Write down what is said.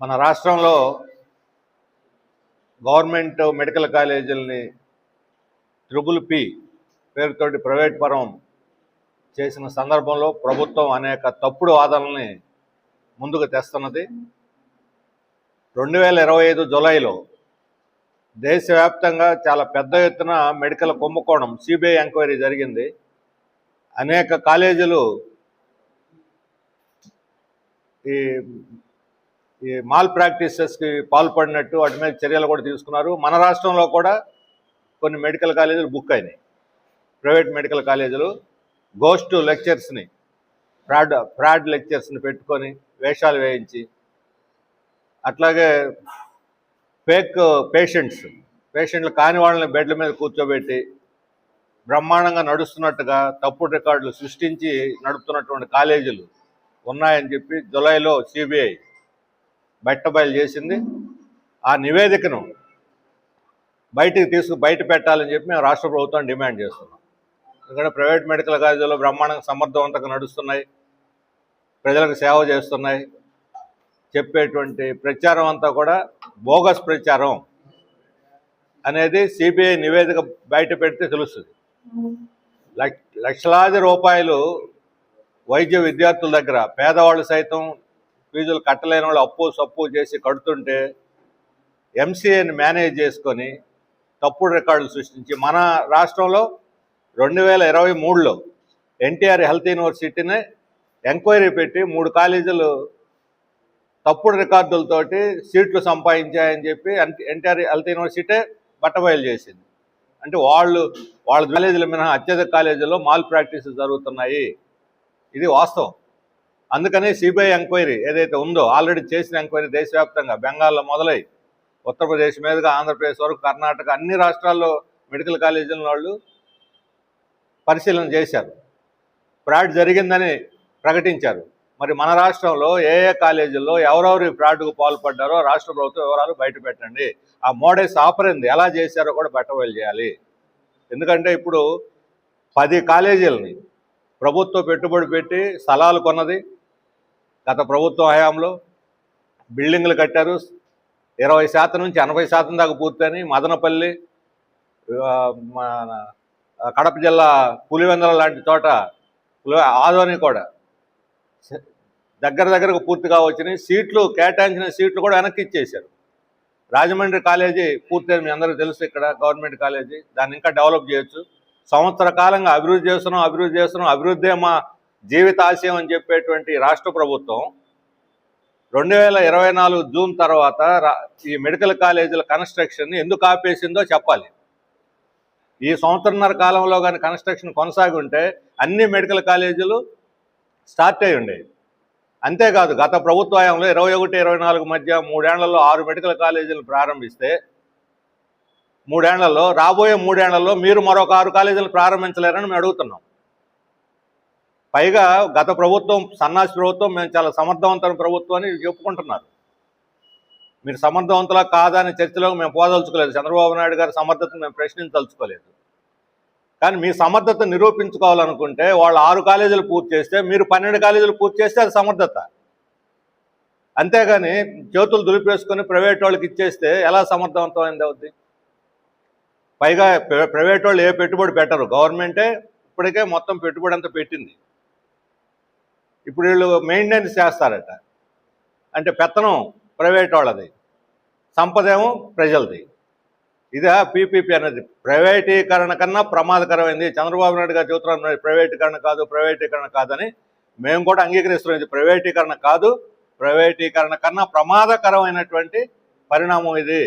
మన రాష్ట్రంలో government medical కాలేజీలని ట్రిపుల్ పి పేరుతోటి ప్రైవేట్ పరం చేసిన సందర్భంలో ప్రభుత్వం అనేక తప్పుడు వాదనల్ని ముందుకు తెస్తున్నది. రెండు వేల ఇరవై ఐదు జులైలో దేశవ్యాప్తంగా చాలా పెద్ద ఎత్తున మెడికల్ కుంభకోణం సిబిఐ ఎంక్వైరీ జరిగింది. అనేక కాలేజీలు ఈ ఈ మాల్ ప్రాక్టీసెస్కి పాల్పడినట్టు వాటి మీద చర్యలు కూడా తీసుకున్నారు. మన రాష్ట్రంలో కూడా కొన్ని మెడికల్ కాలేజీలు బుక్ అయినాయి. ప్రైవేట్ మెడికల్ కాలేజీలు గోస్ట్ లెక్చర్స్ని ఫ్రాడ్ ఫ్రాడ్ లెక్చర్స్ని పెట్టుకొని వేషాలు వేయించి అట్లాగే ఫేక్ పేషెంట్స్ పేషెంట్లు కాని వాళ్ళని బెడ్ల మీద కూర్చోబెట్టి బ్రహ్మాండంగా నడుస్తున్నట్టుగా తప్పుడు రికార్డులు సృష్టించి నడుపుతున్నటువంటి కాలేజీలు ఉన్నాయని చెప్పి జులైలో సిబిఐ బయటబయలు చేసింది. ఆ నివేదికను బయటికి తీసుకు బయట పెట్టాలని చెప్పి మేము రాష్ట్ర ప్రభుత్వం డిమాండ్ చేస్తున్నాం. ఎందుకంటే ప్రైవేట్ మెడికల్ కాలేజీలో బ్రహ్మాండంగా సమర్థవంతంగా నడుస్తున్నాయి. ప్రజలకు సేవ చేస్తున్నాయి. చెప్పేటువంటి ప్రచారం అంతా కూడా బోగస్ ప్రచారం అనేది సిబిఐ నివేదిక బయట పెడితే తెలుస్తుంది. లక్షలాది రూపాయలు వైద్య విద్యార్థుల దగ్గర పేదవాళ్ళు సైతం ఫీజులు కట్టలేని వాళ్ళు అప్పు సప్పు చేసి కడుతుంటే ఎంసీఏని మేనేజ్ చేసుకొని తప్పుడు రికార్డులు సృష్టించి మన రాష్ట్రంలో రెండు వేల ఇరవై మూడులో ఎన్టీఆర్ హెల్త్ యూనివర్సిటీని ఎంక్వైరీ పెట్టి మూడు కాలేజీలు తప్పుడు రికార్డులతోటి సీట్లు సంపాదించాయని చెప్పి ఎన్టీఆర్ హెల్త్ యూనివర్సిటీ బట్టబయలు చేసింది. అంటే వాళ్ళు వాళ్ళ కాలేజీల మినహా అత్యధిక కాలేజీల్లో మాల్ ప్రాక్టీస్ జరుగుతున్నాయి. ఇది వాస్తవం. అందుకనే సిబిఐ ఎంక్వైరీ ఏదైతే ఉందో ఆల్రెడీ చేసిన ఎంక్వైరీ దేశవ్యాప్తంగా బెంగాల్లో మొదలై ఉత్తరప్రదేశ్ మీదుగా ఆంధ్రప్రదేశ్ వరకు కర్ణాటక అన్ని రాష్ట్రాల్లో మెడికల్ కాలేజీల వాళ్ళు పరిశీలన చేశారు. ఫ్రాడ్ జరిగిందని ప్రకటించారు. మరి మన రాష్ట్రంలో ఏ ఏ కాలేజీల్లో ఎవరెవరు ఫ్రాడ్కు పాల్పడ్డారో రాష్ట్ర ప్రభుత్వం వివరాలు బయట పెట్టండి. ఆ మోడల్స్ ఆపరింది ఎలా చేశారో కూడా బట్టబయలు చేయాలి. ఎందుకంటే ఇప్పుడు పది కాలేజీలని ప్రభుత్వం పెట్టుబడి పెట్టి స్థలాలు కొన్నది గత ప్రభుత్వ హయాంలో బిల్డింగ్లు కట్టారు. ఇరవై శాతం నుంచి ఎనభై శాతం దాకా పూర్తని మదనపల్లి మన కడప జిల్లా పులివెందల లాంటి చోట పులి ఆదోని కూడా దగ్గర దగ్గరకు పూర్తిగా వచ్చినాయి. సీట్లు కేటాయించిన సీట్లు కూడా వెనక్కి ఇచ్చేశారు. రాజమండ్రి కాలేజీ పూర్తి మీ అందరికీ తెలుసు ఇక్కడ గవర్నమెంట్ కాలేజీ. దాన్ని ఇంకా డెవలప్ చేయొచ్చు. సంవత్సర కాలంగా అభివృద్ధి చేస్తున్నాం అభివృద్ధి చేస్తున్నాం. అభివృద్ధి మా జీవితాశయం అని చెప్పేటువంటి రాష్ట్ర ప్రభుత్వం రెండు వేల ఇరవై నాలుగు జూన్ తర్వాత ఈ మెడికల్ కాలేజీల కన్స్ట్రక్షన్ ఎందుకు ఆపేసిందో చెప్పాలి. ఈ సంవత్సరన్నర కాలంలో కానీ కన్స్ట్రక్షన్ కొనసాగి ఉంటే అన్ని మెడికల్ కాలేజీలు స్టార్ట్ అయి ఉండేవి. అంతేకాదు గత ప్రభుత్వ హయాంలో ఇరవై ఒకటి ఇరవై నాలుగు మధ్య మూడేళ్ళలో ఆరు మెడికల్ కాలేజీలు ప్రారంభిస్తే మూడేళ్ళలో రాబోయే మూడేళ్ళలో మీరు మరొక ఆరు కాలేజీలు ప్రారంభించలేరని మేము అడుగుతున్నాం. పైగా గత ప్రభుత్వం సన్నాసి ప్రభుత్వం మేము చాలా సమర్థవంతమైన ప్రభుత్వం అని చెప్పుకుంటున్నారు. మీరు సమర్థవంతులా కాదని చర్చలకు మేము పోదలుచుకోలేదు. చంద్రబాబు నాయుడు గారి సమర్థతను మేము ప్రశ్నించదలుచుకోలేదు. కానీ మీ సమర్థత నిరూపించుకోవాలనుకుంటే వాళ్ళు ఆరు కాలేజీలు పూర్తి చేస్తే మీరు పన్నెండు కాలేజీలు పూర్తి చేస్తే అది సమర్థత. అంతేగాని చేతులు దులిపేసుకొని ప్రైవేట్ వాళ్ళకి ఇచ్చేస్తే ఎలా సమర్థవంతమైంది అవుద్ది? పైగా ప్రైవేట్ వాళ్ళు ఏ పెట్టుబడి పెట్టరు. గవర్నమెంటే ఇప్పటికే మొత్తం పెట్టుబడి అంతా పెట్టింది. ఇప్పుడు వీళ్ళు మెయింటెనెన్స్ చేస్తారట. అంటే పెత్తనం ప్రైవేట్ వాళ్ళది. సంపదేమో ప్రజలది. ఇదే పీపీపీ అనేది. ప్రైవేటీకరణ కన్నా ప్రమాదకరమైంది. చంద్రబాబు నాయుడు గారు చెబుతున్నారు ప్రైవేటీకరణ కాదు ప్రైవేటీకరణ కాదని. మేము కూడా అంగీకరిస్తున్నాం ఇది ప్రైవేటీకరణ కాదు. ప్రైవేటీకరణ కన్నా ప్రమాదకరమైనటువంటి పరిణామం ఇది.